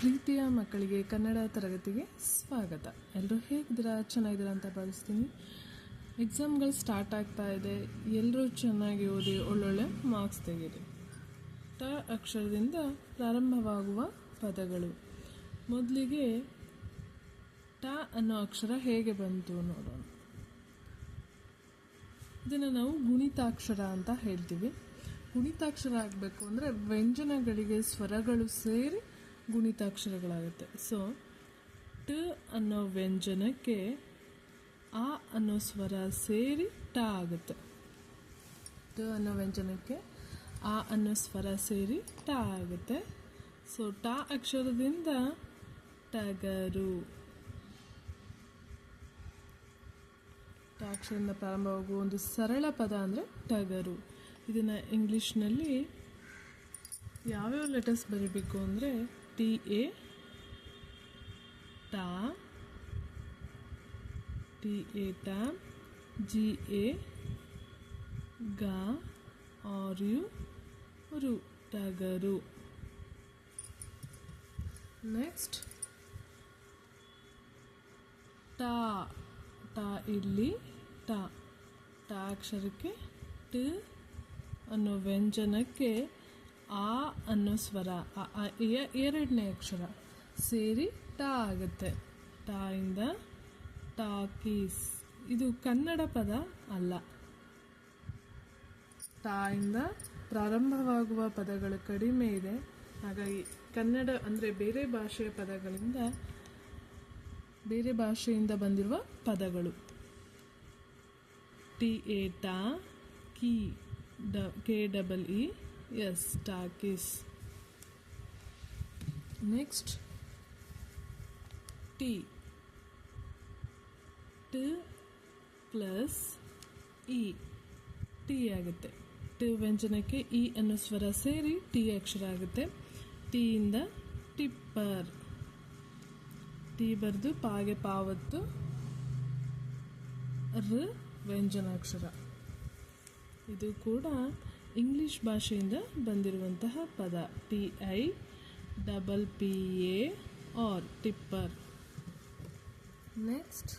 ಪ್ರೀತಿಯ ಮಕ್ಕಳಿಗೆ ಕನ್ನಡ ತರಗತಿಗೆ ಸ್ವಾಗತ. ಎಲ್ಲರೂ ಹೇಗಿದ್ದೀರಾ? ಚೆನ್ನಾಗಿದ್ದೀರಾ ಅಂತ ಭಾವಿಸ್ತೀನಿ. ಎಕ್ಸಾಮ್ಗಳು ಸ್ಟಾರ್ಟ್ ಆಗ್ತಾ ಇದೆ. ಎಲ್ಲರೂ ಚೆನ್ನಾಗಿ ಓದಿ ಒಳ್ಳೊಳ್ಳೆ ಮಾರ್ಕ್ಸ್ ತೆಗೀರಿ. ಟ ಅಕ್ಷರದಿಂದ ಪ್ರಾರಂಭವಾಗುವ ಪದಗಳು. ಮೊದಲಿಗೆ ಟ ಅನ್ನೋ ಅಕ್ಷರ ಹೇಗೆ ಬಂತು ನೋಡೋಣ. ಇದನ್ನು ನಾವು ಗುಣಿತಾಕ್ಷರ ಅಂತ ಹೇಳ್ತೀವಿ. ಗುಣಿತಾಕ್ಷರ ಆಗಬೇಕು ಅಂದರೆ ವ್ಯಂಜನಗಳಿಗೆ ಸ್ವರಗಳು ಸೇರಿ ಗುಣಿತಾಕ್ಷರಗಳಾಗುತ್ತೆ. ಸೊ ಟ ಅನ್ನೋ ವ್ಯಂಜನಕ್ಕೆ ಆ ಅನ್ನೋ ಸ್ವರ ಸೇರಿ ಟ ಆಗುತ್ತೆ. ಟ ಅನ್ನೋ ವ್ಯಂಜನಕ್ಕೆ ಆ ಅನ್ನೋ ಸ್ವರ ಸೇರಿ ಟ ಆಗುತ್ತೆ. ಸೊ ಟ ಅಕ್ಷರದಿಂದ ಟಗರು. ಟ ಅಕ್ಷರದಿಂದ ಪ್ರಾರಂಭವಾಗುವ ಒಂದು ಸರಳ ಪದ ಅಂದರೆ ಟಗರು. ಇದನ್ನು ಇಂಗ್ಲೀಷ್ನಲ್ಲಿ ಯಾವ್ಯಾವ ಲೆಟರ್ಸ್ ಬರೀಬೇಕು ಅಂದರೆ ಟಿ ಎ ಟಾ ಟಿ ಎ ಟಾ ಜಿ ಎ ಗ ಆರ್ ಯು ರು ಟಗರು ನೆಕ್ಸ್ಟ್ ಟಾ ಟಾ ಇಲ್ಲಿ ಟಾ ಟಾ ಅಕ್ಷರಕ್ಕೆ ಟ ಅನ್ನೋ ವ್ಯಂಜನಕ್ಕೆ ಆ ಅನ್ನೋ ಸ್ವರ ಎರಡನೇ ಅಕ್ಷರ ಸೇರಿ ಟಾ ಆಗುತ್ತೆ. ಟಾ ಇಂದ ಟಾಕೀಸ್ ಇದು ಕನ್ನಡ ಪದ ಅಲ್ಲ. ಟಾ ಇಂದ ಪ್ರಾರಂಭವಾಗುವ ಪದಗಳು ಕಡಿಮೆ ಇದೆ. ಹಾಗಾಗಿ ಕನ್ನಡ ಅಂದರೆ ಬೇರೆ ಭಾಷೆಯ ಪದಗಳಿಂದ, ಬೇರೆ ಭಾಷೆಯಿಂದ ಬಂದಿರುವ ಪದಗಳು. ಟಿ, ಎ, ಟಾ, ಕಿ, ಡ, K, double, E S talkies next T ಟ ಪ್ಲಸ್ ಇ ಟಿ ಆಗುತ್ತೆ. ಟಿ ವ್ಯಂಜನಕ್ಕೆ ಇ ಅನ್ನೋ ಸ್ವರ ಸೇರಿ ಟಿ ಅಕ್ಷರ ಆಗುತ್ತೆ. ಟಿಯಿಂದ ಟಿಪ್ಪರ್. ಟಿ ಬರೆದು ಪಾಗೆ ಪಾವತ್ತು ರ ವ್ಯಂಜನಾಕ್ಷರ. ಇದು ಕೂಡ ಇಂಗ್ಲಿಷ್ ಭಾಷೆಯಿಂದ ಬಂದಿರುವಂತಹ ಪದ. T I double P A R tipper next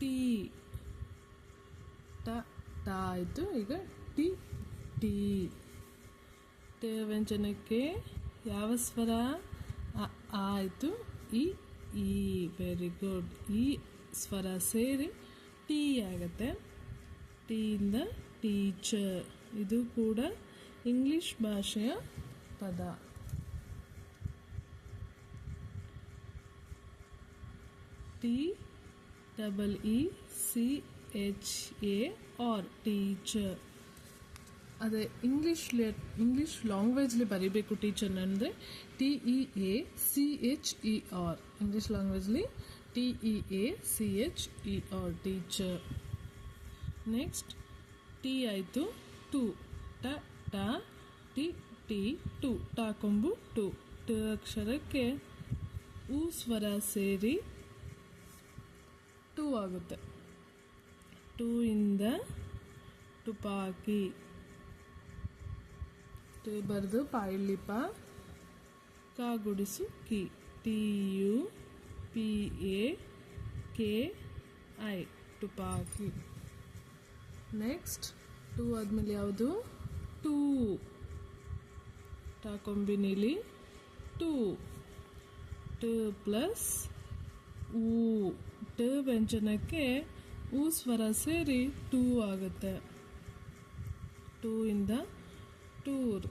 T ಟ ಟ ಆಯಿತು. ಈಗ ಟಿ ಟಿ ಟ ವ್ಯಂಜನಕ್ಕೆ ಯಾವ ಸ್ವರ? ಆಯಿತು. ಇ ಇ ವೆರಿ ಗುಡ್ ಈ ಸ್ವರ ಸೇರಿ ಟೀ ಆಗುತ್ತೆ. ಟಿಯಿಂದ ಟೀಚರ್. ಇದು ಕೂಡ ಇಂಗ್ಲಿಷ್ ಭಾಷೆಯ ಪದ. T double E C H A R teacher ಅದೇ ಇಂಗ್ಲೀಷ್ ಇಂಗ್ಲೀಷ್ ಲ್ಯಾಂಗ್ವೇಜ್ಲಿ ಬರೀಬೇಕು ಟೀಚರ್ ಅಂದರೆ T E A C H E R English ಲ್ಯಾಂಗ್ವೇಜ್ಲಿ T E A C H E R teacher next T ಆಯಿತು ಟು, ಟ ಟ, ಟಿ ಟಿ, ಟು, ಟಾ ಕೊಂಬು ಟು. ಟ ಅಕ್ಷರಕ್ಕೆ ಉ ಸ್ವರ ಸೇರಿ ಟು ಆಗುತ್ತೆ. ಟೂ ಇಂದ ಟುಪಾಕಿ ಟು ಬರೆದು ಪಾಯಿಲಿಪ, ಕ ಗುಡಿಸು ಕಿ. T U P A K I ಟುಪಾಕಿ next ಟೂ ಆದಮೇಲೆ ಯಾವುದು? ಟೂ ಟಾಕೊಂಬಿನಿಲಿ ಟೂ ಟ ಪ್ಲಸ್ ಊ ಟ ವ್ಯಂಜನಕ್ಕೆ ಊ ಸ್ವರ ಸೇರಿ ಟೂ ಆಗುತ್ತೆ. ಟೂ ಇಂದ tour.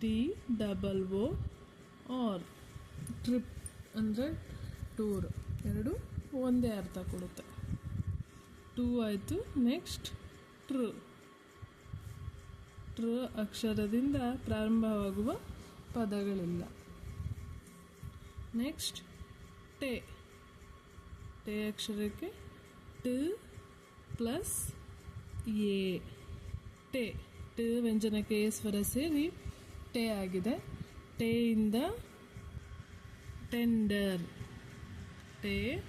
T double O R trip ಅಂದರೆ ಟೂರ್. ಎರಡು. ಒಂದೇ ಅರ್ಥ ಕೊಡುತ್ತೆ. ಟೂ ಆಯಿತು, ನೆಕ್ಸ್ಟ್ ಟ್ರೂ. ಟ್ರ ಅಕ್ಷರದಿಂದ ಪ್ರಾರಂಭವಾಗುವ ಪದಗಳಿಲ್ಲ. ನೆಕ್ಸ್ಟ್ ಟೆ. ಟೆ ಅಕ್ಷರಕ್ಕೆ ಟ ಪ್ಲಸ್ ಎ. ಟೆ. ಟ ವ್ಯಂಜನಕ್ಕೆ ಎ ಸ್ವರ ಸೇರಿ ಟೆ ಆಗಿದೆ. ಟೆಯಿಂದ ಟೆಂಡರ್. ಟೆ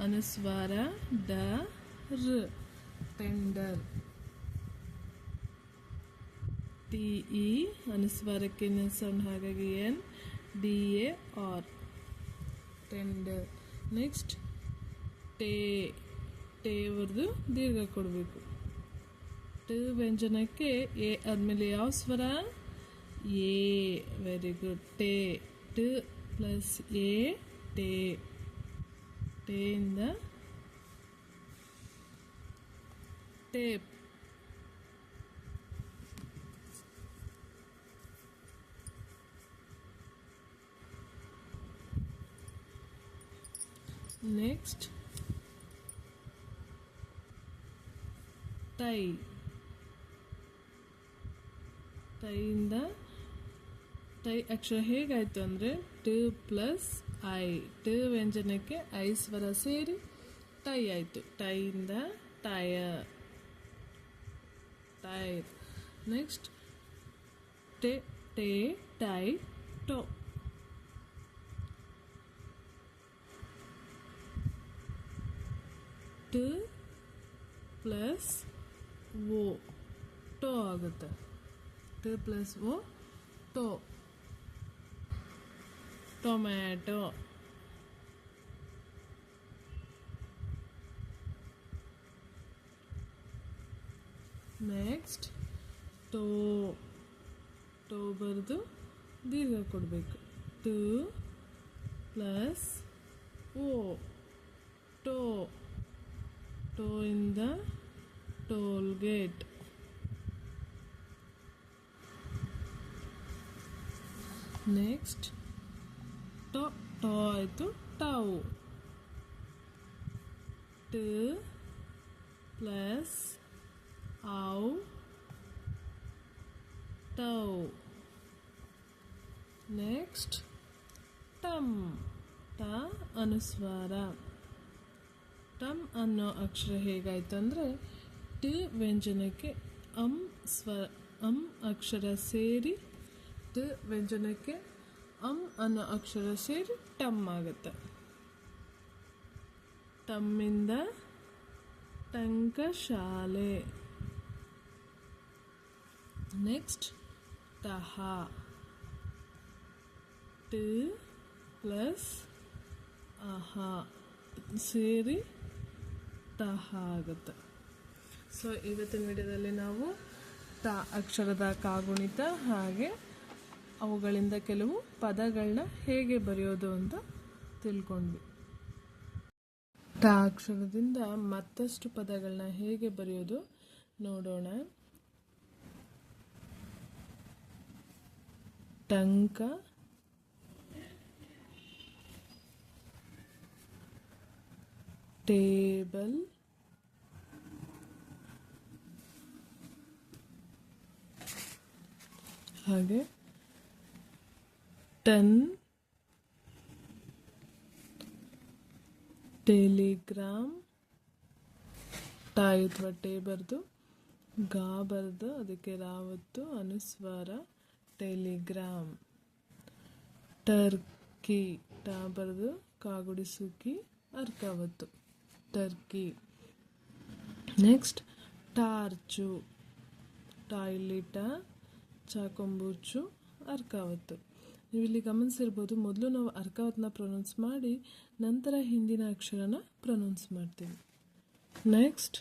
ಅನುಸ್ವಾರ ಡ ರ. ಟೆಂಡರ್. ಟಿ ಇ ಅನುಸ್ವಾರಕ್ಕೆ ಸೌಂಡ್ ಹಾಗಾಗಿ N D E R. Tender. Next tea ಟೇವರ್ದು ದೀರ್ಘ ಕೊಡಬೇಕು. ಟ ವ್ಯಂಜನಕ್ಕೆ ಎ ಆದಮೇಲೆ ಯಾವ ಸ್ವರ? ಎ. Very good. ಟೇ ಟ ಪ್ಲಸ್ ಎ ಟೇ. ಟೇಯಿಂದ ಟೇಪ್ ನೆಕ್ಸ್ಟ್ ಟೈ ಟೈಯಿಂದ ಟೈ ಅಕ್ಷರ ಹೇಗಾಯಿತು ಅಂದರೆ ಟ ಪ್ಲಸ್ ಐ ಟ ವ್ಯಂಜನಕ್ಕೆ ಐ ಸ್ವರ ಸೇರಿ ಟೈ ಆಯಿತು. ಟೈಯಿಂದ ಟಯರ್ ಟೈರ್. ನೆಕ್ಸ್ಟ್, ಟೆ, ಟೇ, ಟೈ, ಟೋ. ಟ ಪ್ಲಸ್ ಓ ಟೋ ಆಗುತ್ತೆ. ಟ ಪ್ಲಸ್ ಓ ಟೋ. ಟೊಮ್ಯಾಟೊ ನೆಕ್ಸ್ಟ್ ಟೋ ಟೋ ಬರೆದು ದೀರ್ಘ ಕೊಡಬೇಕು ಟು ಪ್ಲಸ್ ಓ ಟೋ ಟೋ ಇಂದ ಟೋಲ್ ಗೇಟ್ ನೆಕ್ಸ್ಟ್ ಟೊ ಟೋ ಆಯಿತು ಟಾವು ಟ ಪ್ಲಸ್ ಔ ಟೌ ನೆಕ್ಸ್ಟ್ ಟಮ್ ಟ ಅನುಸ್ವಾರ ಟಮ್ ಅನ್ನೋ ಅಕ್ಷರ ಹೇಗಾಯ್ತು ಅಂದರೆ ಟ ವ್ಯಂಜನಕ್ಕೆ ಅಂ ಸ್ವ ಅಂ ಅಕ್ಷರ ಸೇರಿ ಟ ವ್ಯಂಜನಕ್ಕೆ ಅಂ ಅನ್ನೋ ಅಕ್ಷರ ಸೇರಿ ಟಮ್ ಆಗುತ್ತೆ. ಟಮ್ಮಿಂದ ಟಂಕಶಾಲೆ ನೆಕ್ಸ್ಟ್ ಟಹ ಟ ಪ್ಲಸ್ ಅಹ ಸೇರಿ ಟಹ ಆಗುತ್ತೆ. ಸೊ ಇವತ್ತಿನ ವಿಡಿಯೋದಲ್ಲಿ ನಾವು ಟ ಅಕ್ಷರದ ಕಾಗುಣಿತ ಹಾಗೆ ಅವುಗಳಿಂದ ಕೆಲವು ಪದಗಳನ್ನ ಹೇಗೆ ಬರೆಯೋದು ಅಂತ ತಿಳ್ಕೊಂಡ್ವಿ. ಅಕ್ಷರದಿಂದ ಮತ್ತಷ್ಟು ಪದಗಳನ್ನ ಹೇಗೆ ಬರೆಯೋದು ನೋಡೋಣ. ಟಂಕ. ಟೇಬಲ್. ಹಾಗೆ ಟೆಲಿಗ್ರಾಮ್ ಟಾಯ್ ಅಥವಾ ಟೇ ಬರ್ದು ಗಾ ಬರ್ದು ಅದಕ್ಕೆ ರಾವತ್ತು ಅನುಸ್ವಾರ ಟೆಲಿಗ್ರಾಮ್ ಟರ್ಕಿ ಟಾ ಬರ್ದು ಕಾಗುಡಿ Sukki ಅರ್ಕಾವತ್ತು Turkey next torch toilet ಚಾಕೊಂಬೂಚು ಅರ್ಕಾವತ್ತು ನೀವು ಇಲ್ಲಿ ಗಮನಿಸಿರ್ಬೋದು, ಮೊದಲು ನಾವು ಅರ್ಕಾವತ್ನ ಪ್ರೊನೌನ್ಸ್ ಮಾಡಿ, ನಂತರ ಹಿಂದಿನ ಅಕ್ಷರನ ಪ್ರೊನೌನ್ಸ್ ಮಾಡ್ತೀವಿ. ನೆಕ್ಸ್ಟ್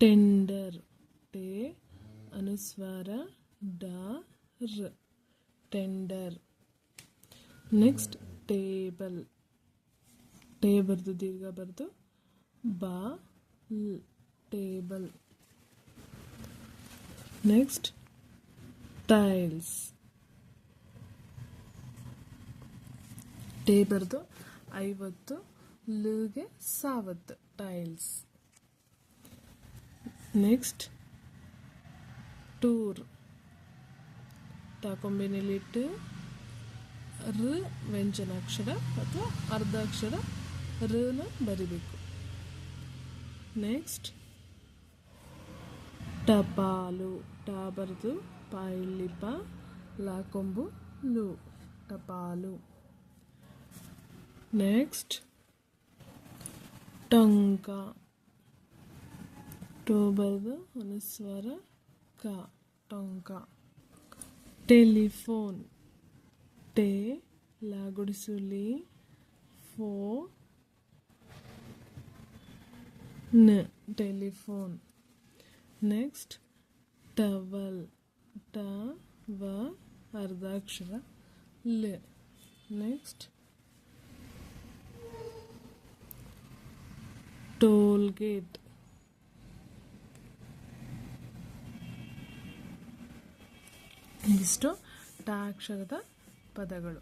ಟೆಂಡರ್ ಟೇ, ಅನುಸ್ವಾರ, ಡ, ರ್ ಟೆಂಡರ್ ನೆಕ್ಸ್ಟ್ ಟೇಬಲ್ ಟೇ ಬರೆದು ದೀರ್ಘ ಬರೆದು, ಬಾ ಟೇಬಲ್ ನೆಕ್ಸ್ಟ್ ಟೈಲ್ಸ್ ಟೇ ಬರೆದು ಐವತ್ತು, ಲೂಗೆ ಸಾವತ್ತು ಟೈಲ್ಸ್. Next, tour. ಟಾಕೊಂಬಿನಿಲಿಟ್ಟು ಋ ವ್ಯಂಜನಾಕ್ಷರ ಅಥವಾ ಅರ್ಧಾಕ್ಷರ ಋನ ಬರಿಬೇಕು. ನೆಕ್ಸ್ಟ್, ಟಪಾಲು ಟಾ ಬರೆದು ಪಾಯಿಲಿಪ, ಲಾಕೊಂಬು, ಲು. ಟಪಾಲು. ನೆಕ್ಸ್ಟ್ ಟಂಕ ಟೋ ಬರೆದು ಅನುಸ್ವಾರ ಕ ಟೊಂಕ ಟೆಲಿಫೋನ್ ಟೆ ಲಾಗುಡಿಸುಲಿ ಫೋ ನ ಟೆಲಿಫೋನ್ ನೆಕ್ಸ್ಟ್ ಟವಲ್ ಟ ವ ಅರ್ಧಾಕ್ಷರ ಲ್ ಟೋಲ್ ಗೇಟ್ ಇದಿಷ್ಟು ಟಾಕ್ಷರದ ಪದಗಳು.